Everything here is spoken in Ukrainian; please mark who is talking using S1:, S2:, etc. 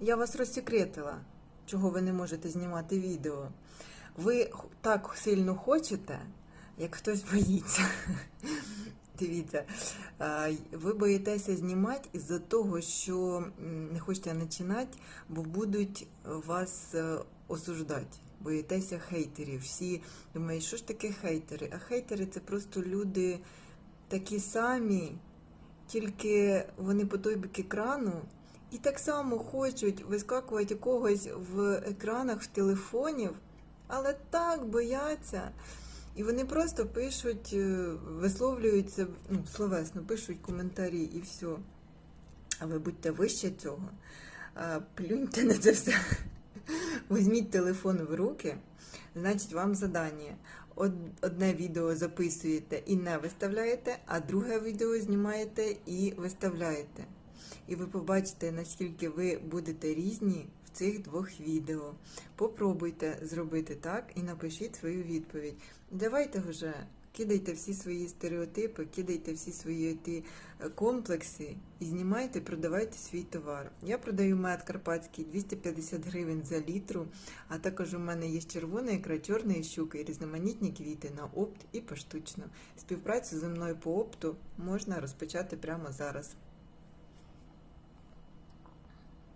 S1: я вас розсекретила, чого ви не можете знімати відео. Ви так сильно хочете, як хтось боїться. Дивіться, ви боїтеся знімати із-за того, що не хочете починати, бо будуть вас е, осуждати. Боїтеся хейтерів. Всі думають, що ж таке хейтери? А хейтери це просто люди такі самі, тільки вони по той бік екрану і так само хочуть вискакувати когось в екранах в телефонів, але так бояться. І вони просто пишуть, е, висловлюються ну, словесно, пишуть коментарі і все. А ви будьте вище цього. Плюньте на це все. Візьміть телефон в руки, значить, вам задання. Одне відео записуєте і не виставляєте, а друге відео знімаєте і виставляєте. І ви побачите, наскільки ви будете різні в цих двох відео. Попробуйте зробити так і напишіть свою відповідь. Давайте вже кидайте всі свої стереотипи, кидайте всі свої ті е, комплекси і знімайте, продавайте свій товар. Я продаю мед карпатський 250 гривень за літру, а також у мене є червона ікра, чорної щуки і різноманітні квіти на опт і поштучно. Співпрацю зі мною по опту можна розпочати прямо зараз.